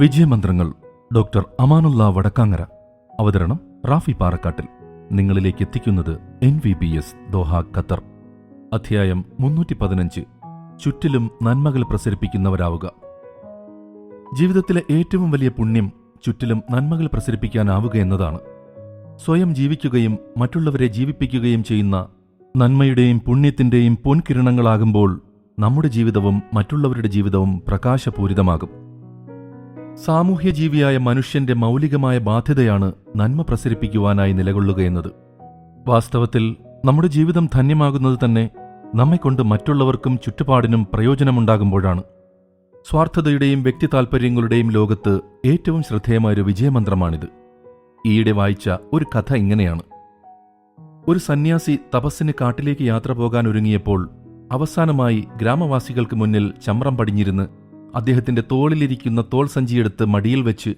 വിജയമന്ത്രങ്ങൾ doctor Amanullah Vadakkangara. അവതരണം റാഫി പാറക്കാട്ടിൽ. നിങ്ങളിലേക്ക് എത്തിക്കുന്നത് N V B S Doha Qatar. അധ്യായം മുന്നൂറ്റി പതിനഞ്ച് ചുറ്റിലും നന്മകൾ പ്രസരിപ്പിക്കുന്നവരാവുക. ജീവിതത്തിലെ ഏറ്റവും വലിയ പുണ്യം ചുറ്റിലും നന്മകൾ പ്രസരിപ്പിക്കാനാവുക എന്നതാണ്. സ്വയം ജീവിക്കുകയും മറ്റുള്ളവരെ ജീവിപ്പിക്കുകയും ചെയ്യുന്ന നന്മയുടെയും പുണ്യത്തിന്റെയും പൊൻകിരണങ്ങളാകുമ്പോൾ നമ്മുടെ ജീവിതവും മറ്റുള്ളവരുടെ ജീവിതവും പ്രകാശപൂരിതമാകും. സാമൂഹ്യജീവിയായ മനുഷ്യന്റെ മൗലികമായ ബാധ്യതയാണ് നന്മ പ്രസരിപ്പിക്കുവാനായി നിലകൊള്ളുക എന്നത്. വാസ്തവത്തിൽ നമ്മുടെ ജീവിതം ധന്യമാകുന്നത് തന്നെ നമ്മെക്കൊണ്ട് മറ്റുള്ളവർക്കും ചുറ്റുപാടിനും പ്രയോജനമുണ്ടാകുമ്പോഴാണ്. സ്വാർത്ഥതയുടെയും വ്യക്തി താൽപ്പര്യങ്ങളുടെയും ലോകത്ത് ഏറ്റവും ശ്രദ്ധേയമായ ഒരു വിജയമന്ത്രമാണിത്. ഈയിടെ വായിച്ച ഒരു കഥ ഇങ്ങനെയാണ്. ഒരു സന്യാസി തപസ്സിന് കാട്ടിലേക്ക് യാത്ര പോകാൻ ഒരുങ്ങിയപ്പോൾ അവസാനമായി ഗ്രാമവാസികൾക്ക് മുന്നിൽ ചമ്രം പടിഞ്ഞിരുന്ന് അദ്ദേഹത്തിന്റെ തോളിലിരിക്കുന്ന തോൾ സഞ്ചിയെടുത്ത് മടിയിൽ വെച്ച്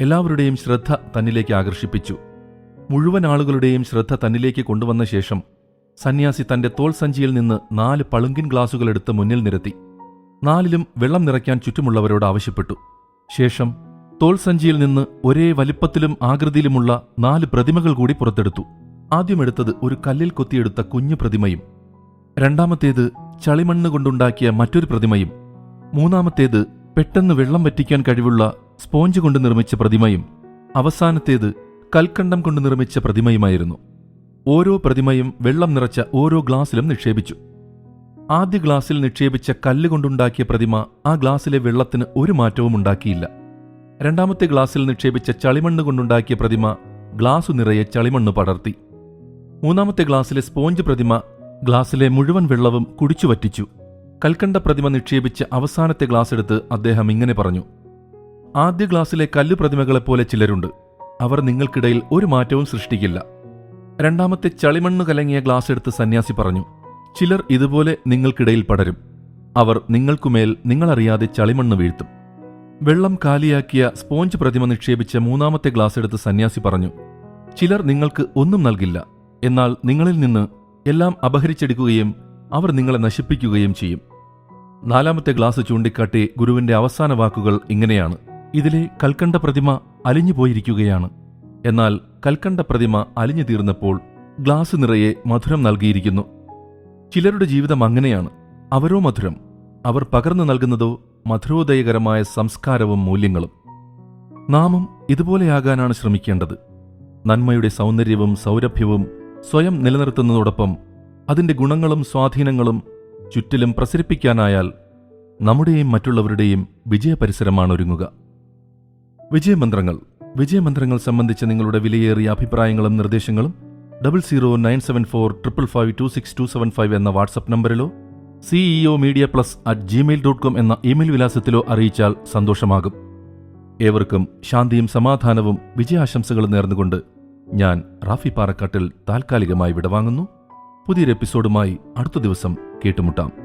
എല്ലാവരുടെയും ശ്രദ്ധ തന്നിലേക്ക് ആകർഷിപ്പിച്ചു. മുഴുവൻ ആളുകളുടെയും ശ്രദ്ധ തന്നിലേക്ക് കൊണ്ടുവന്ന ശേഷം സന്യാസി തന്റെ തോൾ സഞ്ചിയിൽ നിന്ന് നാല് പളുങ്കിൻ ഗ്ലാസുകൾ എടുത്ത് മുന്നിൽ നിരത്തി. നാലിലും വെള്ളം നിറയ്ക്കാൻ ചുറ്റുമുള്ളവരോട് ആവശ്യപ്പെട്ടു. ശേഷം തോൾ സഞ്ചിയിൽ നിന്ന് ഒരേ വലിപ്പത്തിലും ആകൃതിയിലുമുള്ള നാല് പ്രതിമകൾ കൂടി പുറത്തെടുത്തു. ആദ്യം എടുത്തത് ഒരു കല്ലിൽ കൊത്തിയെടുത്ത കുഞ്ഞു പ്രതിമയും രണ്ടാമത്തേത് ചളിമണ്ണ് കൊണ്ടുണ്ടാക്കിയ മറ്റൊരു പ്രതിമയും മൂന്നാമത്തേത് പെട്ടെന്ന് വെള്ളം വറ്റിക്കാൻ കഴിവുള്ള സ്പോഞ്ച് കൊണ്ട് നിർമ്മിച്ച പ്രതിമയും അവസാനത്തേത് കൽക്കണ്ടം കൊണ്ട് നിർമ്മിച്ച പ്രതിമയുമായിരുന്നു. ഓരോ പ്രതിമയും വെള്ളം നിറച്ച ഓരോ ഗ്ലാസ്സിലും നിക്ഷേപിച്ചു. ആദ്യ ഗ്ലാസ്സിൽ നിക്ഷേപിച്ച കല്ല് കൊണ്ടുണ്ടാക്കിയ പ്രതിമ ആ ഗ്ലാസ്സിലെ വെള്ളത്തിന് ഒരു മാറ്റവും ഉണ്ടാക്കിയില്ല. രണ്ടാമത്തെ ഗ്ലാസ്സിൽ നിക്ഷേപിച്ച ചളിമണ്ണ് കൊണ്ടുണ്ടാക്കിയ പ്രതിമ ഗ്ലാസ് നിറയെ ചളിമണ്ണ് പടർത്തി. മൂന്നാമത്തെ ഗ്ലാസ്സിലെ സ്പോഞ്ച് പ്രതിമ ഗ്ലാസ്സിലെ മുഴുവൻ വെള്ളവും കുടിച്ചു വറ്റിച്ചു കൽക്കണ്ട പ്രതിമ നിക്ഷേപിച്ച് അവസാനത്തെ ഗ്ലാസ് എടുത്ത് അദ്ദേഹം ഇങ്ങനെ പറഞ്ഞു. ആദ്യ ഗ്ലാസ്സിലെ കല്ല് പ്രതിമകളെപ്പോലെ ചിലരുണ്ട്. അവർ നിങ്ങൾക്കിടയിൽ ഒരു മാറ്റവും സൃഷ്ടിക്കില്ല. രണ്ടാമത്തെ ചളിമണ്ണ് കലങ്ങിയ ഗ്ലാസ് എടുത്ത് സന്യാസി പറഞ്ഞു ചിലർ ഇതുപോലെ നിങ്ങൾക്കിടയിൽ പടരും. അവർ നിങ്ങൾക്കുമേൽ നിങ്ങളറിയാതെ ചളിമണ്ണ് വീഴ്ത്തും. വെള്ളം കാലിയാക്കിയ സ്പോഞ്ച് പ്രതിമ നിക്ഷേപിച്ച മൂന്നാമത്തെ ഗ്ലാസ് എടുത്ത് സന്യാസി പറഞ്ഞു ചിലർ നിങ്ങൾക്ക് ഒന്നും നൽകില്ല. എന്നാൽ നിങ്ങളിൽ നിന്ന് എല്ലാം അപഹരിച്ചെടുക്കുകയും അവർ നിങ്ങളെ നശിപ്പിക്കുകയും ചെയ്യും. നാലാമത്തെ ഗ്ലാസ് ചൂണ്ടിക്കാട്ടി ഗുരുവിന്റെ അവസാന വാക്കുകൾ ഇങ്ങനെയാണ്. ഇതിലെ കൽക്കണ്ട പ്രതിമ അലിഞ്ഞുപോയിരിക്കുകയാണ്. എന്നാൽ കൽക്കണ്ട പ്രതിമ അലിഞ്ഞു തീർന്നപ്പോൾ ഗ്ലാസ് നിറയെ മധുരം നൽകിയിരിക്കുന്നു. ചിലരുടെ ജീവിതം അങ്ങനെയാണ്. അവരോ മധുരം. അവർ പകർന്നു നൽകുന്നതോ മധുരോദയകരമായ സംസ്കാരവും മൂല്യങ്ങളും. നാമും ഇതുപോലെയാകാനാണ് ശ്രമിക്കേണ്ടത്. നന്മയുടെ സൗന്ദര്യവും സൗരഭ്യവും സ്വയം നിലനിർത്തുന്നതോടൊപ്പം അതിന്റെ ഗുണങ്ങളും സ്വാധീനങ്ങളും ചുറ്റിലും പ്രസരിപ്പിക്കാനായാൽ നമ്മുടെയും മറ്റുള്ളവരുടെയും വിജയപരിസരമാണ് ഒരുങ്ങുക. വിജയമന്ത്രങ്ങൾ വിജയമന്ത്രങ്ങൾ സംബന്ധിച്ച നിങ്ങളുടെ വിലയേറിയ അഭിപ്രായങ്ങളും നിർദ്ദേശങ്ങളും double zero nine seven four triple five two six two seven five എന്ന WhatsApp നമ്പറിലോ CEO media plus at Gmail dot com എന്ന ഇമെയിൽ വിലാസത്തിലോ അറിയിച്ചാൽ സന്തോഷമാകും. ഏവർക്കും ശാന്തിയും സമാധാനവും വിജയാശംസകളും നേർന്നുകൊണ്ട് ഞാൻ റാഫി പാറക്കാട്ടിൽ താൽക്കാലികമായി വിടവാങ്ങുന്നു. പുതിയൊരു എപ്പിസോഡുമായി അടുത്ത ദിവസം കേട്ടുമുട്ടാം.